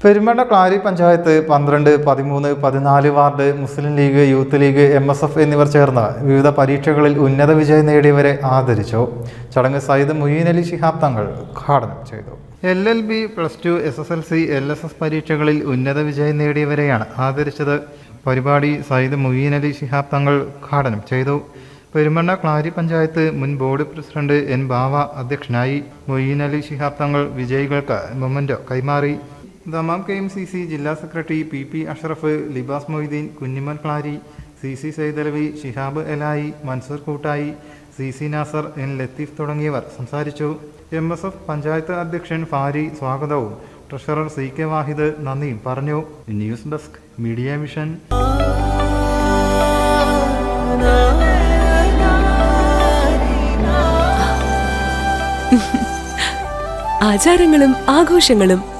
Perumanna Clarrie panchayat പന്ത്രണ്ട് പതിമൂന്ന് പതിനാല് ward Muslim League Youth League M S F എന്നിവർ ചേർന്ന് വിവിധ പരീക്ഷകളിൽ ഉന്നത വിജയം നേടിയവരെ ആദരിച്ചു. ചടങ്ങ് സയ്യിദ് മുയീൻ അലി ശിഹാബ് തങ്ങൾ ഉദ്ഘാടനം ചെയ്തു. L L B plus two S S L C L S S പരീക്ഷകളിൽ ഉന്നത വിജയം നേടിയവരെയാണ് ആദരിച്ചത്. പരിപാടി സയ്യിദ് മുയീൻ അലി ശിഹാബ് തങ്ങൾ ഉദ്ഘാടനം ചെയ്തു. പെരുമണ്ണ ക്ലാരി പഞ്ചായത്ത് മുൻ ബോർഡ് പ്രസിഡന്റ് എൻ ബാവ അധ്യക്ഷനായി മൊയ്യീൻ അലി ശിഹാബ് തങ്ങൾ വിജയികൾക്ക് മൊമന്റോ കൈമാറി. Dammam K M C C ജില്ലാ secretary P P Ashraf Libas Moideen Kunhimal Klari C C Saidalavi Shihab Elayi Mansoor Koottayi C C Nasar N Latheef തുടങ്ങിയവർ സംസാരിച്ചു. എം എസ് എഫ് പഞ്ചായത്ത് അധ്യക്ഷൻ ഫാരി സ്വാഗതവും. Treasurer C K Wahid നന്ദിയും പറഞ്ഞു. News desk media mission. ആചാരങ്ങളും ആഘോഷങ്ങളും